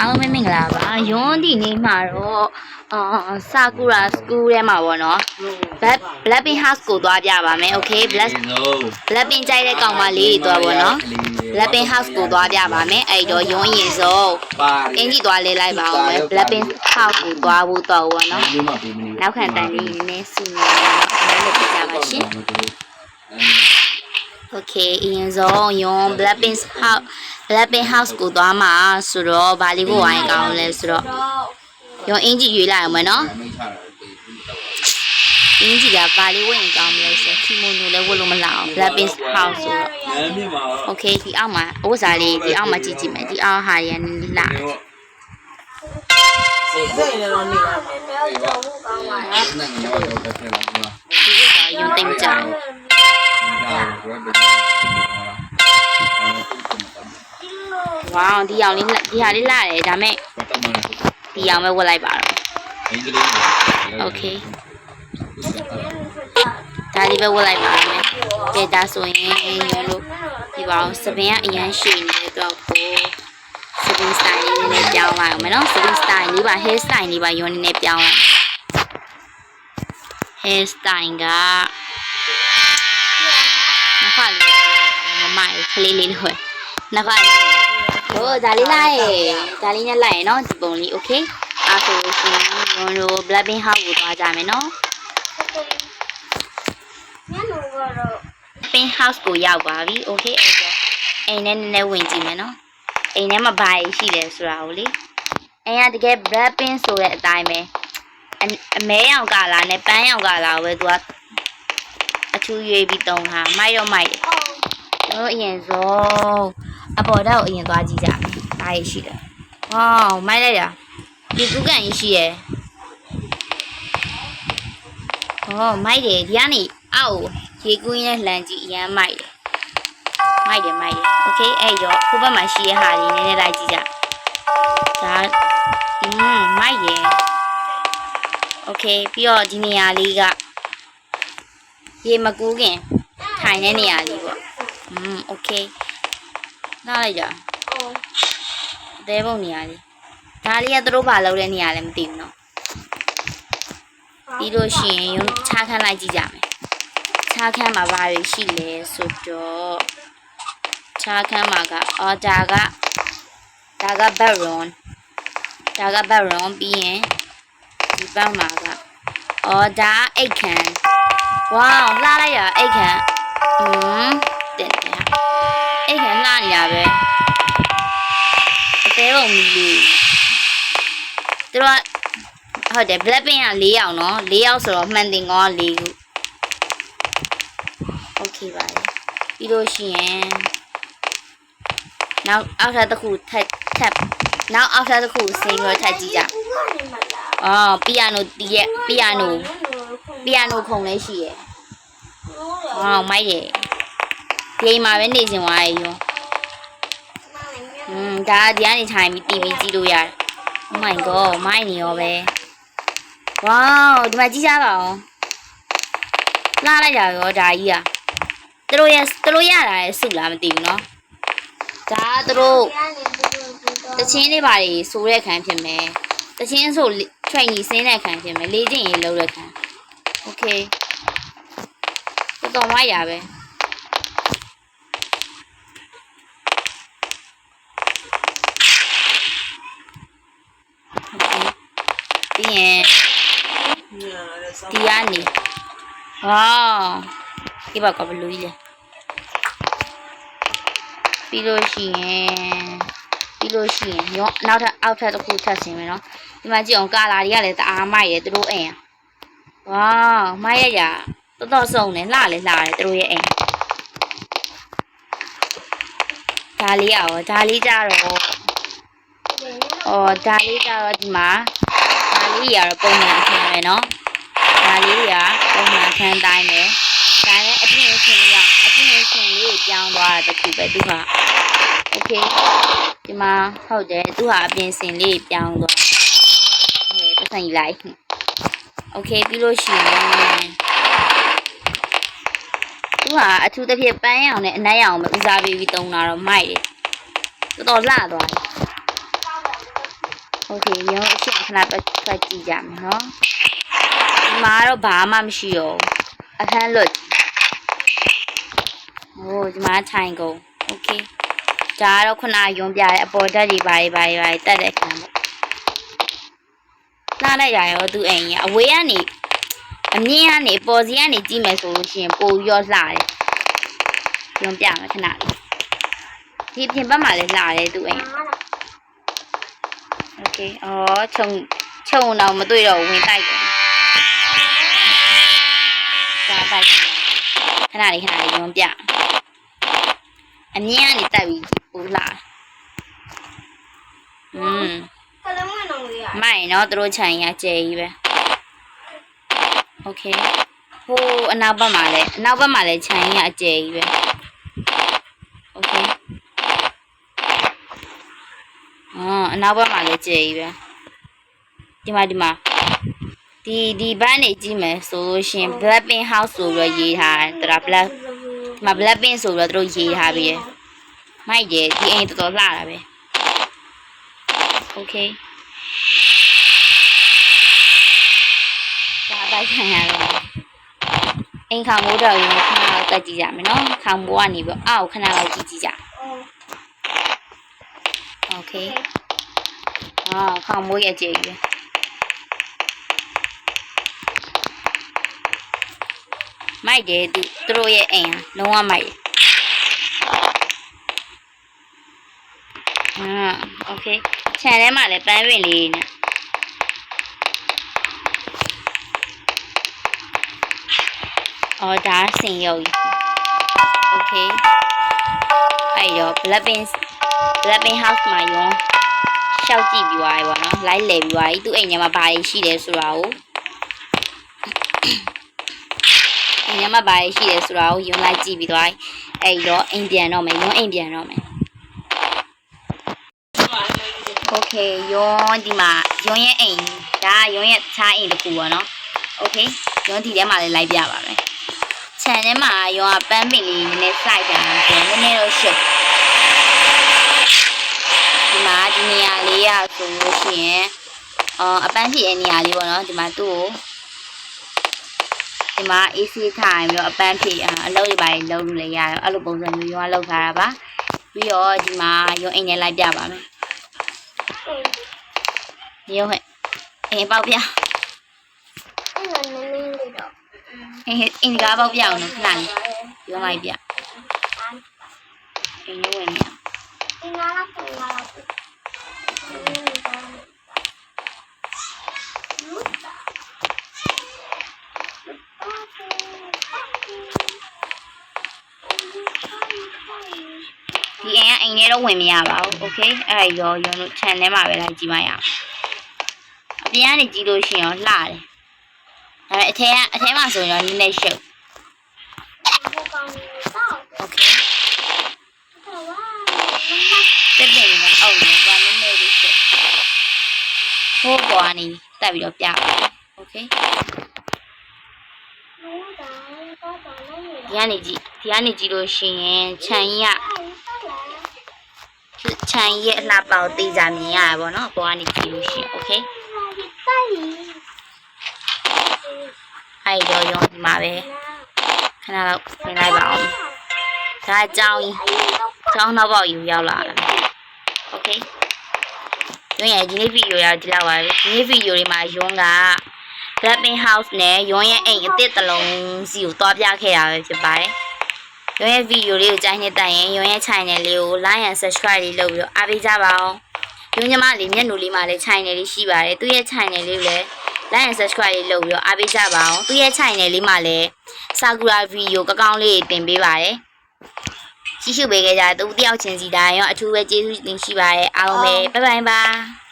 အားလုံးပဲမင်္ဂလာပါယွန်းဒီနေ့မှာတော့အာဆာကူရာစကူးထဲမှာပေါ့နော် Black Blackpink House ကိုသွားပြပါမယ် Okay Black Blackpink ကြိုက်တဲ့ကောင်မလေးတွေသွားပေါ့နော် Blackpink House ကိုသွားပြပါမယ်အဲ့တော့ယွန်းရင်ဆုံးပါအင်ကြီးသွားလေးလိုက်ပါအောင်မယ် Blackpink House ကိုသွားဖို့တော့ပေါ့နော်ဒီမှာပေးမနေနောက်ခံတန်လေးနည်းနည်းစီနေတယ်လို့ပြကြပါရှင် Okay အရင်ဆုံးယွန်း Blackpink House Blackpink House ကိုသွားမှာဆိုတော့ဗာလီကိုဝိုင်းကောင်းလဲဆိုတော့ယွန်းအင်ကြီးရွေးလိုက်အောင်မယ်နော်မိချတာအင်းကြီးကဗာလေးဝတ်ရင်ကောင်းမလဲဆိုခီမိုနိုလည်းဝတ်လို့မလောက်အောင် Blackpink House ဆိုတော့နားမြင်ပါ Okay ဒီအောက်မှာအဝတ်စားလေးဒီအောက်မှာကြည့်ကြည့်မယ်ဒီအောက်ဟာရန်လာစိတ်စိတ်လည်းတော့နေပါနားငါတော့တက်ခဲ့လာမှာဒီဥစ္စာယုံသိမ့်ကြဘူးဒါ ဝေါဒီအောင်လေးဒီဟာလေးလာတယ်ဒါမဲ့ပတ်တော့မှာဒီအောင်ပဲဝတ်လိုက်ပါတော့အင်္ဂလိပ် Okay ဒါလေးပဲဝတ်လိုက်ပါမယ်ကဲဒါဆိုရင်ရုံလို့ဒီပါအောင်စပင်ကအရန်ရှည်နေတဲ့တော့ကိုစပင် style လေးနဲ့ပြောင်းလိုက်အောင်မယ်နော်စပင် style လေးပါ hair style လေးပါရုံနေနဲ့ပြောင်းလိုက် hair style ကနှစ်ခါလေးမမရခလေးလေးလို့နှစ်ခါလေး ဟိုဒါလေးလိုက်ဒါလေးနဲ့လိုက်ရနော်ဒီပုံလေး okay အားဆိုလို့ရှိရင်ရုံတို့ blackpink house ကိုသွားကြမယ်နော် pink house ကိုရောက်ပါပြီ okay အဲ့တော့အိမ်နဲ့နည်းနည်းဝင်ကြည့်မယ်နော်အိမ်ထဲမှာဘာရှိလဲဆိုတာကိုလေအိမ်ကတကယ် black pink ဆိုတဲ့အတိုင်းပဲအအမဲရောင်ကလာနဲ့ပန်းရောင်ကလာကိုပဲသူကအထူးရွေးပြီးတုံးတာမိုက်တော့မိုက်တယ်တို့အရင်ဆုံး အပေါ်ဓာတ်ကိုအရင်သွားကြည့်ကြ။ဒါရရှိတယ်။ဝေါမိုက်လိုက်တာ။ဒီကူကန်ကြီးရှိရယ်။ဩမိုက်တယ်ဒီကနေအောက်ရေကူးရင်းနဲ့လှန်ကြည့်အရန်မိုက်တယ်။မိုက်တယ်မိုက်တယ်။ Okay အဲ့ရောခိုးဘက်မှာရှိရဟာလေးနည်းနည်းလိုက်ကြည့်ကြ။ဒါအင်းမိုက်ရယ်။ Okay ပြီးတော့ဒီနေရာလေးကရေမကူးခင်ထိုင်တဲ့နေရာလေးပေါ့။อืม okay နားလိုက်ကြအသေးပုံနေရာလေးဒါလေးကသူတို့ဘာလုပ်တဲ့နေရာလဲမသိဘူးเนาะပြီးလို့ရှိရင်ရုံချားခန်းလိုက်ကြည့်ကြမယ် ခြားခန်းမှာဘာတွေရှိလဲဆိုတော့ခြားခန်းမှာကအော်ဒါကဒါကဘက်ရွန်ဒါကဘက်ရွန်ပြီးရင်ဒီဘက်မှာကအော်ဒါအိတ်ခမ်းဝေါလှလိုက်ရအိတ်ခမ်းဟွန်းတဲ့တဲ့ အိတ်ခမ်းလှနေတာပဲအသေးပုံမီလေးသူတို့ကဟုတ်တယ် Blackpink က၄ယောက်နော်၄ယောက်ဆိုတော့မှန်တင်ကောက၄ခု โอเคပါတယ်ပြီးလို့ရှိရင်နောက်အောက်ထပ်တစ်ခုထပ်ထပ်နောက်အောက်ထပ်တစ်ခုစိမ်းပြီးတော့ထပ်ကြည့်ကြအော်ပီယာနိုတီးရဲ့ပီယာနိုပီယာနိုခုံလည်းရှိရဲ့ဟောမိုက်တ ယ်ဒီအိမ်မှာပဲနေရှင်သွားရေရောอืมဒါဒီကနေထိုင်ပြီး TV ကြည့်လို့ရတယ် Oh my god မိုက်နေရောပဲ wow ဒီမှာကြည့်ကြပါဦးလာလိုက်တာရောဒါကြီးอ่ะ သူတို့ရဲ့သူတို့ရတာရဲ့စုလားမသိဘူးเนาะဒါကသူတို့တချင်းလေးပါတွေဆိုတဲ့ခံဖြစ်မယ်တချင်းဆို train ကြီးစင်းတဲ့ခံဖြစ်မယ်လေးချင်းရေးလုံးတဲ့ခံโอเคတော်တော်မရပဲပြီး ဒီကနေဟောဒီဘက်ကဘလူးကြီးလဲပြီးလို့ရှိရင်ပြီးလို့ရှိရင်ရောနောက်ထပ်အောက်ထပ်တစ်ခုထပ်ဆင်းမယ်နော်ဒီမှာကြည့်အောင်ကာလာတွေကလည်းတအားမိုက်တယ်သူတို့အိမ်ဝါးမိုက်ရရတော်တော်စုံတယ်လှလည်းလှတယ်သူတို့ရဲ့အိမ်ဒါလေးရောဒါလေးကြတော့အော်ဒါလေးကြတော့ဒီမှာဒါလေးတွေကတော့ပုံမှန်အခန်းပဲနော်ဒါ လေးတွေကပုံမှန်အခန်းတိုင်းပဲ ဒါလည်းအပြင်းအထန်ရအပြင်းအထန်လေးကိုပြောင်းသွားတာတခုပဲသူကโอเคဒီမှာဟုတ်တယ်သူကအပြင်စင်လေးပြောင်းသွားဟဲ့ပတ်စံကြီးလိုက်โอเคပြီးလို့ရှိရင်သူကအထူးသဖြင့်ပန်းရောင်နဲ့အနက်ရောင်ပဲဦးစားပေးပြီးတုံးတာတော့မိုက်တယ်တော်တော်လှသွားတယ် โอเคရုံးအချက်ခဏပတ်ပတ်ကြည့်ကြမယ်နော်ဒီ မှာတော့ဘာမှမရှိရောအခန်းလွတ်ဟိုဒီမှာထိုင်ကုန်โอเคဒါကတော့ခုနရုံးပြတဲ့အပေါ်တက်တွေဘာတွေဘာတွေဘာတွေတက်တဲ့ခန်းပေါ့လာလိုက်ရရောသူအိမ်ကြီးအဝေးကနေအမြင့်ကနေပေါ်စီကနေကြည့်မယ်ဆိုလို့ရှိရင်ပိုရောလှတယ်ရုံးပြမယ်ခဏလေးဒီပြင်ဘက်မှာလည်းလှတယ်သူအိမ် โอเคอ๋อခြုံခြုံတော့မတွေ့တော့ဘူးဝင်တိုက်တယ် တိုက်ခဏလေးခဏလေးရုံပြအမြင့်ကနေတက်ပြီးပူလာอืม ကလုံးမနောင်လေးရ မိုင်နော်သူတို့ခြံရကျဲကြီးပဲโอเคဟိုအနောက်ဘက်မှာလည်းအနောက်ဘက်မှာလည်းခြံရအကျဲကြီးပဲโอเคအော်အနောက်ဘက်မှာလည်းကျဲကြီးပဲဒီမှာဒီမှာ ဒီဒီဘန်းနေကြည့်မယ်ဆိုလို့ရှင် Blackpink House ဆိုပြီးရေးထားတယ်ဒါ Black ဒီမှာ Blackpink ဆိုပြီးတော့သူတို့ရေးထားပြီးရယ်မိုက်ရယ်ဒီအိမ်တော်တော်လှတာပဲ Okay ဒါပိုက်ခံရတော့အိမ်ခံမိုးတော်ရင်ခဏလောက်တက်ကြည့်ကြမယ်နော်ခံမိုးကနေပြီးအောက်ခဏလောက်ကြည့်ကြည့်ကြ Okay အာခံမိုးရဲ့ကြည့်ရယ် မိုက်တယ်သူသူတို့ရဲ့အိမ်ဟာလုံးဝမိုက်တယ်အာโอเคခြံထဲမှာလည်းပန်းပင်လေးနဲ့ အော်ဒါစင်ရုပ်ကြီး Okay အဲ့တော့ Blackpink Blackpink House မှာရောရှောက်ကြည့်ပြီးသွားပြီပေါ့နော် live လဲပြီးသွားပြီသူ့အိမ်ထဲမှာဘာတွေရှိတယ်ဆိုတာကို အိမ်ထဲမှာဘာတွေရှိတယ်ဆိုတာကိုယွန်းလိုက်ကြည့်ပြီးသွားပြီအဲ့တော့အိမ်ပြန်တော့မယ်ယွန်းအိမ်ပြန်တော့မယ် Okay ယွန်းဒီမှာယွန်းရဲ့အိမ်ဒါကယွန်းရဲ့တခြားအိမ်တစ်ခုပေါ့နော် Okay ယွန်းဒီထဲမှာလည်းလိုက်ပြပါမယ်ခြံထဲမှာရောကပန်းပင်လေးနည်းနည်းစိုက်တာဆိုတော့နည်းနည်းတော့ရှုပ်ဒီမှာဒီနေရာလေးရဆိုလို့ရှိရင်အော်အပန်းဖြည့်တဲ့နေရာလေးပေါ့နော်ဒီမှာသူ့ကို ဒီမှာ AC ထိုင်ပြီးတော့အပန်းဖြည့်အလုပ်တွေပါလုံးလို့လည်းရတယ်အဲ့လိုပုံစံမျိုးရောလောက်ထားတာပါပြီးတော့ဒီမှာရုံအိမ်နဲ့လိုက်ပြပါမယ်ရုံဟဲ့အိမ်ပေါက်ပြအဲ့လိုနည်းနည်းလေးတော့အိမ်အိမ်ကားပေါက်ပြအောင်နော်ခဏလေးရုံလိုက်ပြအိမ်ဝင်မြအင်းလာကလာလူ ဒီ အိမ်ကအိမ်ထဲတော့ဝင်မရပါဘူးโอเคအဲ့ဒါရောရောတို့ channel မှာပဲလိုက်ကြည့်မရအောင်အပြင်ကနေကြည့်လို့ရှိရင်ရောလှတယ်အဲအထဲကအထဲမှာဆိုရင်တော့နည်းနည်းရှုပ် ဘူကောင်တော့ โอเค တော့ဝါ တက်တယ်နဲ့အောက်နေကနည်းနည်းလေးရှုပ်ဟိုးပေါ်ကနေတက်ပြီးတော့ပြပါโอเค လူတော့တော့တော့လည်းနေ ဒီကနေကြည့်ဒီကနေကြည့်လို့ရှိရင်ခြံကြီးက အဲ့ဒါ ခြံရဲ့အလှပေါက်သေးကြမြင်ရတာပေါ့နော်အပေါ်ကနေကြည့်လို့ရှိရင် okay အဲ့တော့ရောဒီမှာပဲခဏတော့ပြင်လိုက်ပါအောင်ဒါအကြောင်းကျောင်းနောက်ပေါက်ယူရောက်လာတာ okay ရွံ့ရဲ့ဒီနေ့ဗီဒီယိုရောက်ဒီလောက်ပါပဲဒီနေ့ဗီဒီယိုတွေမှာရွံ့က Blackpink House နဲ့ရွံ့ရဲ့အိမ်အစ်စ်တလုံးစီကိုတွားပြခဲ့တာပဲဖြစ်ပါတယ် ယွန်းရဲ့ဗီဒီယိုလေးကိုကြိုက်နေတဲ့ရင်ယွန်းရဲ့ channel လေးကို like and subscribe လေးလုပ်ပြီးတော့အားပေးကြပါအောင်။ယွန်းညီမလေးမျက်နှာလေးမှာလည်း channel လေးရှိပါတယ်။သူ့ရဲ့ channel လေးကိုလည်း like and subscribe လေးလုပ်ပြီးတော့အားပေးကြပါအောင်။သူ့ရဲ့ channel လေးမှာလည်း Sakura video ကောင်းကောင်းလေးတင်ပေးပါတယ်။ကြည့်ရှုပေးကြကြတဲ့သူတယောက်ချင်းစီတိုင်းရောအထူးပဲကျေးဇူးတင်ရှိပါတယ်အားလုံးပဲဘိုင်ဘိုင်ပါ